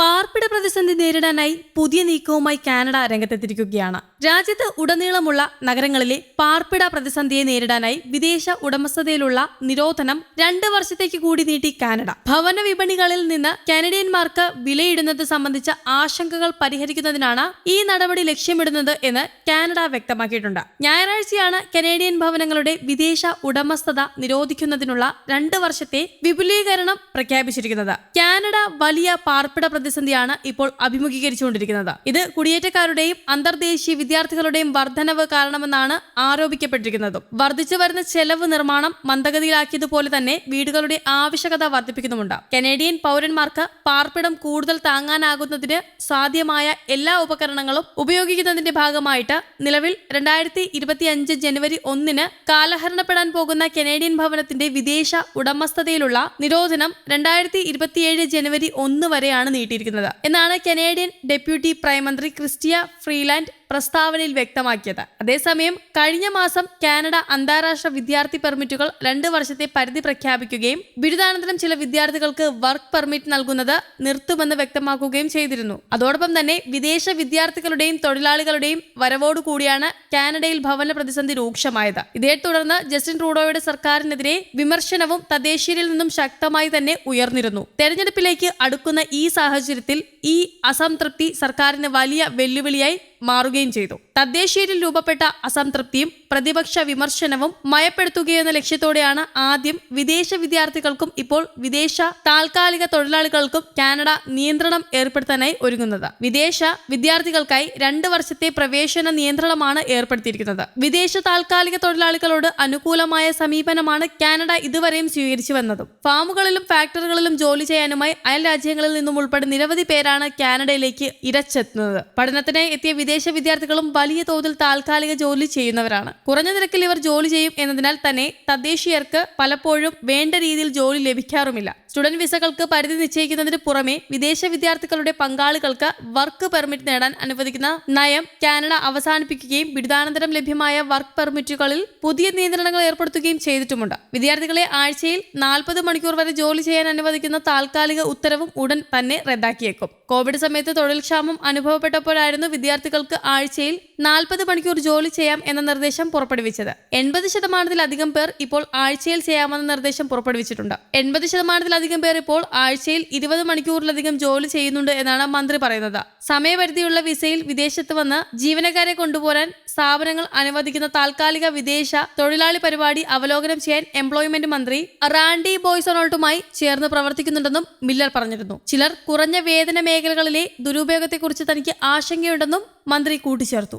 പാർപ്പിട പ്രതിസന്ധി നേരിടാനായി പുതിയ നീക്കവുമായി കാനഡ രംഗത്തെത്തിയിരിക്കുകയാണ്. രാജ്യത്ത് ഉടനീളമുള്ള നഗരങ്ങളിലെ പാർപ്പിട പ്രതിസന്ധിയെ നേരിടാനായി വിദേശ ഉടമസ്ഥതയിലുള്ള നിരോധനം രണ്ട് വർഷത്തേക്ക് കൂടി നീട്ടി കാനഡ. ഭവന വിപണികളിൽ നിന്ന് കാനഡിയന്മാർക്ക് വിലയിടുന്നത് സംബന്ധിച്ച ആശങ്കകൾ പരിഹരിക്കുന്നതിനാണ് ഈ നടപടി ലക്ഷ്യമിടുന്നത് എന്ന് കാനഡ വ്യക്തമാക്കിയിട്ടുണ്ട്. ഞായറാഴ്ചയാണ് കനേഡിയൻ ഭവനങ്ങളുടെ വിദേശ ഉടമസ്ഥത നിരോധിക്കുന്നതിനുള്ള രണ്ട് വർഷത്തെ വിപുലീകരണം പ്രഖ്യാപിച്ചിരിക്കുന്നത്. കാനഡ വലിയ പാർപ്പിട പ്രതിസന്ധിയാണ് ഇപ്പോൾ അഭിമുഖീകരിച്ചുകൊണ്ടിരിക്കുന്നത്. ഇത് കുടിയേറ്റക്കാരുടെയും അന്തർദേശീയ വിദ്യാർത്ഥികളുടെയും വർധനവ് കാരണമെന്നാണ് ആരോപിക്കപ്പെട്ടിരിക്കുന്നതും. വർദ്ധിച്ചു വരുന്ന ചെലവ് നിർമ്മാണം മന്ദഗതിയിലാക്കിയതുപോലെ തന്നെ വീടുകളുടെ ആവശ്യകത വർദ്ധിപ്പിക്കുന്നുമുണ്ട് കനേഡിയൻ പൗരന്മാർക്ക് പാർപ്പിടം കൂടുതൽ താങ്ങാനാകുന്നതിന് സാധ്യമായ എല്ലാ ഉപകരണങ്ങളും ഉപയോഗിക്കുന്നതിന്റെ ഭാഗമായിട്ട് നിലവിൽ രണ്ടായിരത്തി ഇരുപത്തിയഞ്ച് ജനുവരി ഒന്നിന് കാലഹരണപ്പെടാൻ പോകുന്ന കനേഡിയൻ ഭവനത്തിന്റെ വിദേശ ഉടമസ്ഥതയിലുള്ള നിരോധനം രണ്ടായിരത്തി ഇരുപത്തിയേഴ് ജനുവരി ഒന്ന് വരെയാണ് നീട്ടിയിരിക്കുന്നത് എന്നാണ് കനേഡിയൻ ഡെപ്യൂട്ടി പ്രൈം മന്ത്രി ക്രിസ്റ്റിയ ഫ്രീലാൻഡ് പ്രസ്താവനയിൽ വ്യക്തമാക്കിയത്. അതേസമയം കഴിഞ്ഞ മാസം കാനഡ അന്താരാഷ്ട്ര വിദ്യാർത്ഥി പെർമിറ്റുകൾ രണ്ട് വർഷത്തെ പരിധി പ്രഖ്യാപിക്കുകയും ബിരുദാനന്തരം ചില വിദ്യാർത്ഥികൾക്ക് വർക്ക് പെർമിറ്റ് നൽകുന്നത് നിർത്തുമെന്ന് വ്യക്തമാക്കുകയും ചെയ്തിരുന്നു. അതോടൊപ്പം തന്നെ വിദേശ വിദ്യാർത്ഥികളുടെയും തൊഴിലാളികളുടെയും വരവോടുകൂടിയാണ് കാനഡയിൽ ഭവന പ്രതിസന്ധി രൂക്ഷമായത്. ഇതേ തുടർന്ന് ജസ്റ്റിൻ ട്രൂഡോയുടെ സർക്കാരിനെതിരെ വിമർശനവും തദ്ദേശീയരിൽ നിന്നും ശക്തമായി തന്നെ ഉയർന്നിരുന്നു. തെരഞ്ഞെടുപ്പിലേക്ക് അടുക്കുന്ന ഈ സാഹചര്യത്തിൽ ഈ അസംതൃപ്തി സർക്കാരിന് വലിയ വെല്ലുവിളിയായി മാറുകയും ചെയ്തു. തദ്ദേശീയരിൽ രൂപപ്പെട്ട അസംതൃപ്തിയും പ്രതിപക്ഷ വിമർശനവും മയപ്പെടുത്തുകയെന്ന ലക്ഷ്യത്തോടെയാണ് ആദ്യം വിദേശ വിദ്യാർത്ഥികൾക്കും ഇപ്പോൾ വിദേശ താൽക്കാലിക തൊഴിലാളികൾക്കും കാനഡ നിയന്ത്രണം ഏർപ്പെടുത്താനായി ഒരുങ്ങുന്നത്. വിദേശ വിദ്യാർത്ഥികൾക്കായി രണ്ട് വർഷത്തെ പ്രവേശന നിയന്ത്രണമാണ് ഏർപ്പെടുത്തിയിരിക്കുന്നത്. വിദേശ താൽക്കാലിക തൊഴിലാളികളോട് അനുകൂലമായ സമീപനമാണ് കാനഡ ഇതുവരെയും സ്വീകരിച്ചു വന്നതും. ഫാമുകളിലും ഫാക്ടറികളിലും ജോലി ചെയ്യാനുമായി അയൽ രാജ്യങ്ങളിൽ നിന്നും ഉൾപ്പെടെ നിരവധി പേരാണ് കാനഡയിലേക്ക് ഇരച്ചെത്തുന്നത്. പഠനത്തിനായി എത്തിയ വിദേശ വിദ്യാർത്ഥികളും വലിയ തോതിൽ താൽക്കാലിക ജോലി ചെയ്യുന്നവരാണ്. കുറഞ്ഞ നിരക്കിൽ ഇവർ ജോലി ചെയ്യും എന്നതിനാൽ തന്നെ തദ്ദേശീയർക്ക് പലപ്പോഴും വേണ്ട രീതിയിൽ ജോലി ലഭിക്കാറുമില്ല. സ്റ്റുഡന്റ് വിസകൾക്ക് പരിധി നിശ്ചയിക്കുന്നതിന് പുറമെ വിദേശ വിദ്യാർത്ഥികളുടെ പങ്കാളികൾക്ക് വർക്ക് പെർമിറ്റ് നേടാൻ അനുവദിക്കുന്ന നയം കാനഡ അവസാനിപ്പിക്കുകയും ബിരുദാനന്തരം ലഭ്യമായ വർക്ക് പെർമിറ്റുകളിൽ പുതിയ നിയന്ത്രണങ്ങൾ ഏർപ്പെടുത്തുകയും ചെയ്തിട്ടുമുണ്ട്. വിദ്യാർത്ഥികളെ ആഴ്ചയിൽ നാൽപ്പത് മണിക്കൂർ വരെ ജോലി ചെയ്യാൻ അനുവദിക്കുന്ന താൽക്കാലിക ഉത്തരവും ഉടൻ തന്നെ റദ്ദാക്കിയേക്കും. കോവിഡ് സമയത്ത് തൊഴിൽ ക്ഷാമം അനുഭവപ്പെട്ടപ്പോഴായിരുന്നു വിദ്യാർത്ഥികൾക്ക് ആഴ്ചയിൽ നാൽപ്പത് മണിക്കൂർ ജോലി ചെയ്യാം എന്ന നിർദ്ദേശം പുറപ്പെടുവിച്ചത്. എൺപത് ശതമാനത്തിലധികം പേർ ഇപ്പോൾ ആഴ്ചയിൽ ചെയ്യാമെന്ന നിർദ്ദേശം പുറപ്പെടുവിച്ചിട്ടുണ്ട്. എൺപത് ശതമാനത്തിലധികം പേർ ഇപ്പോൾ ആഴ്ചയിൽ ഇരുപത് മണിക്കൂറിലധികം ജോലി ചെയ്യുന്നുണ്ട് എന്നാണ് മന്ത്രി പറയുന്നത്. സമയപരിധിയുള്ള വിസയിൽ വിദേശത്ത് വന്ന് ജീവനക്കാരെ കൊണ്ടുപോരാൻ സ്ഥാപനങ്ങൾ അനുവദിക്കുന്ന താൽക്കാലിക വിദേശ തൊഴിലാളി പരിപാടി അവലോകനം ചെയ്യാൻ എംപ്ലോയ്മെന്റ് മന്ത്രി റാൻഡി ബോയ്സൊണോൾട്ടുമായി ചേർന്ന് പ്രവർത്തിക്കുന്നുണ്ടെന്നും മില്ലർ പറഞ്ഞിരുന്നു. ചിലർ കുറഞ്ഞ വേതന മേഖലകളിലെ ദുരുപയോഗത്തെക്കുറിച്ച് തനിക്ക് ആശങ്കയുണ്ടെന്നും മന്ത്രി കൂട്ടിച്ചേർത്തു.